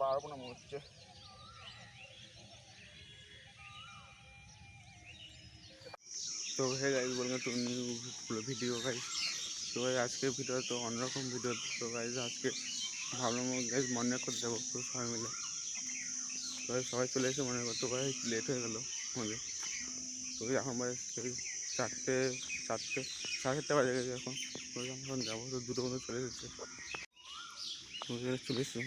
পারব না মনে হচ্ছে তো হে গাইজ বলবেন তো ভিডিও গাইজ তো ভাই আজকের ভিডিও তো অন্যরকম ভিডিও তো গাইজ আজকে ভাবলাম গাইজ মনে করে যাব তো সবাই মিলে। তো ভাই সবাই চলে এসে মনে করতো, ভাই লেট হয়ে গেলো আমাদের। তো এখন ভাই সেই চারটে চারটে, সাড়ে চারটে বাজে গেছে এখন। এখন যাব, তো দুটো মতো চলে এসেছে। চলে এসেছে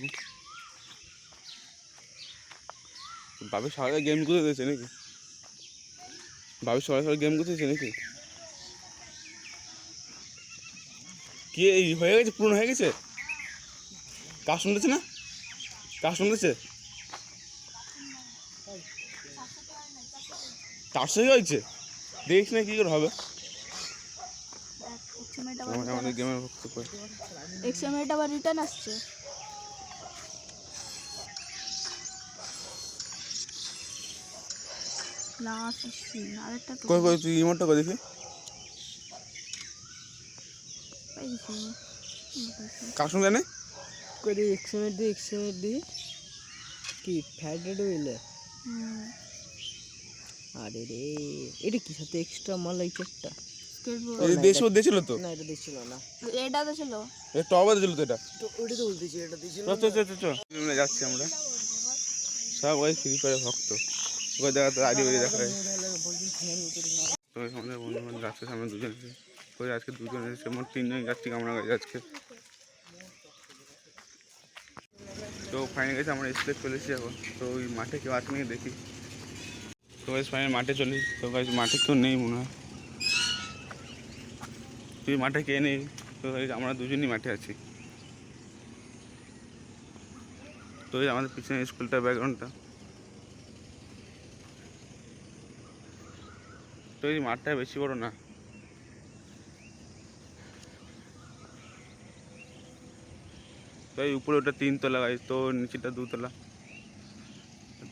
বাবু সকালে গেমগুলো দিয়েছে নাকি? বাবু সকালে সকালে গেম গুছিয়েছে নাকি? কি হয়ে গেছে পূর্ণ হয়ে গেছে? কাজ শুনতেছে না? কাজ শুনতেছে চারশো কি হয়েছে দেখিস না কি করে হবে। আমাদের গেমের আবার রিটার্ন আসছে। লাস্ট স্পিন আরেকটা তো কই কই তুই ইমোটটা করে দেখি। করে এক্সএমএর দি কি ফ্যাটেড হইলে। হুম। আরে রে এটা কি সাথে এক্সট্রা মাল এই একটা দেশ তো? না এটা দিছিল না। এটা তো টবে এটা? ওটা তো বলতেছি এটা দিছিল চ চ চ চ চ যাচ্ছি আমরা। সব ওই ফ্রি ফায়ার ভক্ত। ওকে দেখা তো দেখা। যায় তো আমাদের বন্ধু বান্ধব যাচ্ছে সামনে দুজন এসে ওই আজকে দুজন এসেছে মোট তিনজন যাচ্ছি আমরা আজকে। তো ফাইনাল গেছে আমরা স্কুলে চলে এসেছি এখন। তো ওই মাঠে কেউ আছে নাকি দেখি? তো ওই ফাইনাল মাঠে চলে। তো গাইজ মাঠে কেউ নেই মনে হয়। তুই মাঠে কে নেই? তো guys, আমরা দুজনই মাঠে আছি। তো আমাদের পিছনে স্কুলটা ব্যাকগ্রাউন্ডটা তো মাঠটা বেশি বড় না। তো এই উপরে ওটা তিনতলা গাছ তো নিচেটা দুতলা।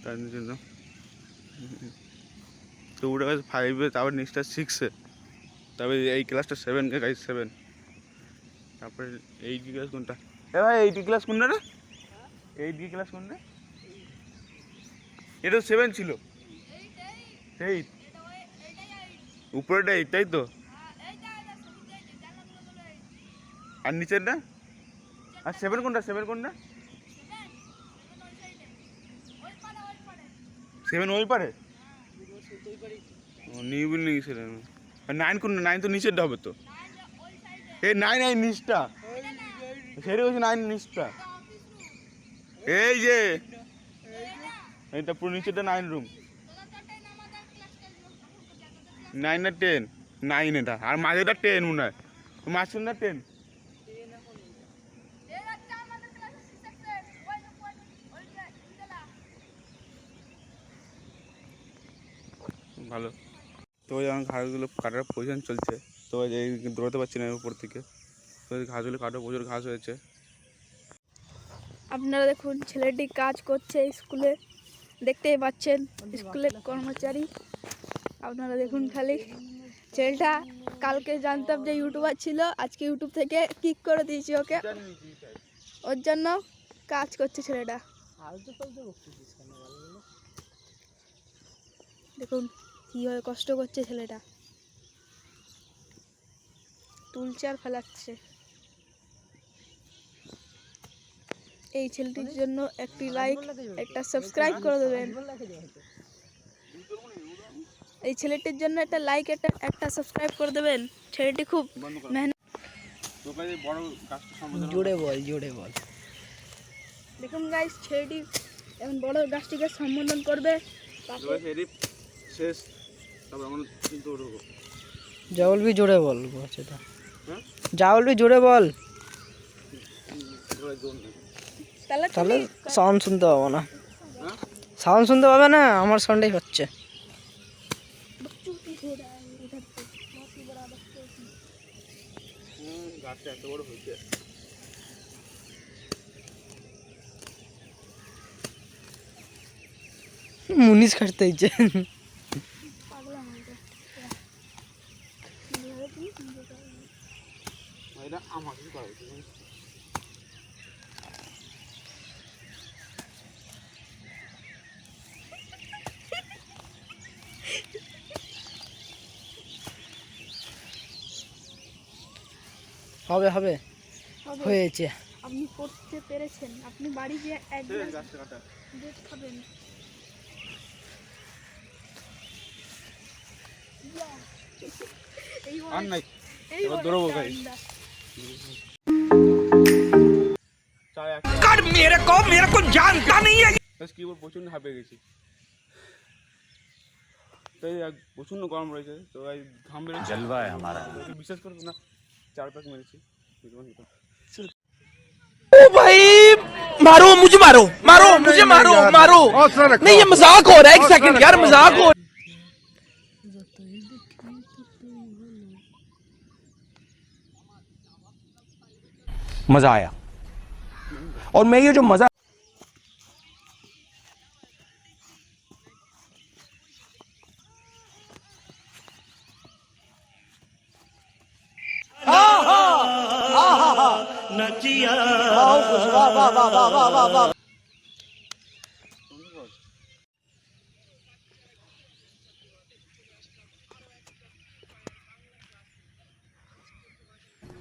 তার নিচে তো ওটা ফাইভে তারপর নেক্সটটা সিক্সে তারপরে এই ক্লাসটা সেভেনকে গাছ সেভেন তারপরে এইট ক্লাস কোনটা? এ ভাই এইট ক্লাস কোনটা রে? এইট ক্লাস কোনটা? এটা সেভেন ছিল। এইট উপরেটা এইট তাই তো? আর নিচেরটা? আর সেভেন কোনটা? সেভেন কোনটা? সেভেন ওই পারে। নিউ বিল্ডিং আর নাইন কোন নাইন তো নিচেরটা হবে তো। এই নাইন নাইন নিচটা। সেটা হচ্ছে নাইন নিচটা। এই যে। এটা পুরো নিচেটা নাইন রুম নাইন না টেন নাইন এটা। আর মাঝেটা টেন মনে হয় মাঝখান না টেন ভালো। তো আমার ঘাসগুলো কাটার প্রয়োজন চলছে। তো এই দৌড়াতে পারছি না উপর থেকে। তো ঘাসগুলো কাটা প্রচুর ঘাস হয়েছে। আপনারা দেখুন, ছেলেটি কাজ করছে স্কুলে। দেখতেই পাচ্ছেন, স্কুলের কর্মচারী। আপনারা দেখুন খালি। ছেলেটা কালকে জানতাম যে ইউটিউবার ছিল, আজকে ইউটিউব থেকে কিক করে দিয়েছি ওকে। ওর জন্য কাজ করছে ছেলেটা। দেখুন কীভাবে কষ্ট করছে ছেলেটা। তুলছে আর ফেলাচ্ছে। এই ছেলেটির জন্য একটি লাইক একটা সাবস্ক্রাইব করে দেবেন। এই ছেলেটির জন্য একটা লাইক একটা একটা সাবস্ক্রাইব করে দেবেন। ছেলেটি খুব মেহনত জোরে বল জোরে বল। দেখুন গাইস ছেলেটি এখন বড় গাছটিকে সম্বোধন করবে। শেষ যা বলবি জোরে বল সেটা হ্যাঁ? যা বলবি জোরে বল। তাহলে তাহলে সাউন্ড শুনতে পাবো না। হ্যাঁ? সাউন্ড শুনতে পাবে না আমার সাউন্ডই হচ্ছে। গাছটা এত বড় হয়েছে। মুনিশ কাটতে ইচ্ছে এটা আমাকে করা হয়েছে হবে হবে। হবে। হয়েছে। আপনি করতে পেরেছেন। আপনি বাড়ি গিয়ে এক ঠিক আছে গ্লাস গাছটা কাটা। দুধ খাবেন। আর নাই এই এবার বলে দৌড়াবো একটা guys। আন্ডা। চায় একটা मेरे को मेरे को जानता नहीं है ব্যাস কি বল প্রচণ্ড হাঁপে গেছি তাই এক প্রচণ্ড গরম রয়েছে তো এই ঘাম বেরোচ্ছে জলবা বিশ্বাস করবো না চার পাঁচ মেরেছি ओ भाई मारो मुझे मारो मारो मुझे मारो मारो नहीं ये मजाक हो रहा है एक सेकंड यार मजाक हो मज़ा आया। और मैं ये जो मज़ा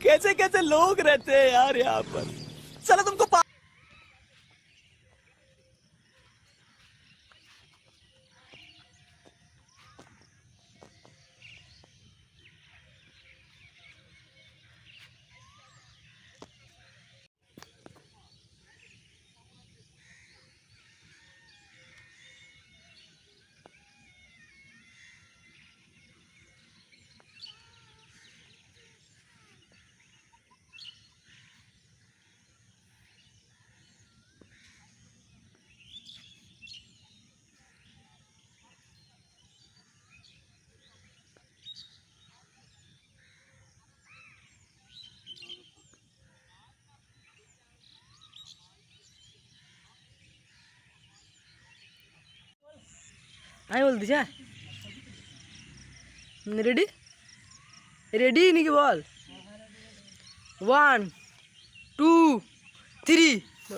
कैसे कैसे लोग रहते हैं यार यहाँ पर? चलो तुमको আমি বলতে চাই রেডি রেডি নাকি বল ওয়ান টু থ্রি তো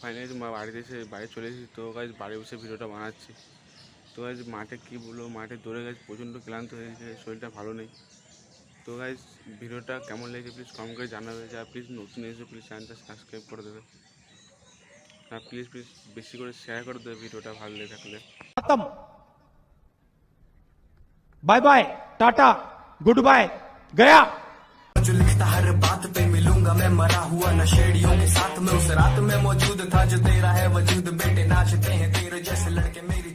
Finally মা বাড়িতে এসে বাড়ি চলে এসেছি, তো গাছ বাড়ি বসে ভিডিওটা বানাচ্ছি। তো গাছ মাঠে কী বলব, মাঠে দৌড়ে গেছে, প্রচণ্ড ক্লান্ত হয়েছে শরীরটা ভালো নেই। তো গাইজ ভিডিওটা কেমন লেগেছে প্লিজ কম করে জানাবে যা প্লিজ নতুন এসে প্লিজ চ্যানেলটা সাবস্ক্রাইব করে দেবে। না প্লিজ প্লিজ বেশি করে শেয়ার করে দেবে ভিডিওটা ভালো লেগে থাকলে। Bye bye tata good bye Gaya मिलूँगा मैं मरा हुआ नशेड़ियों के साथ में। उस रात में मौजूद था जो तेरा है, वजूद। बेटे नाचते हैं तेरे जैसे लड़के मेरी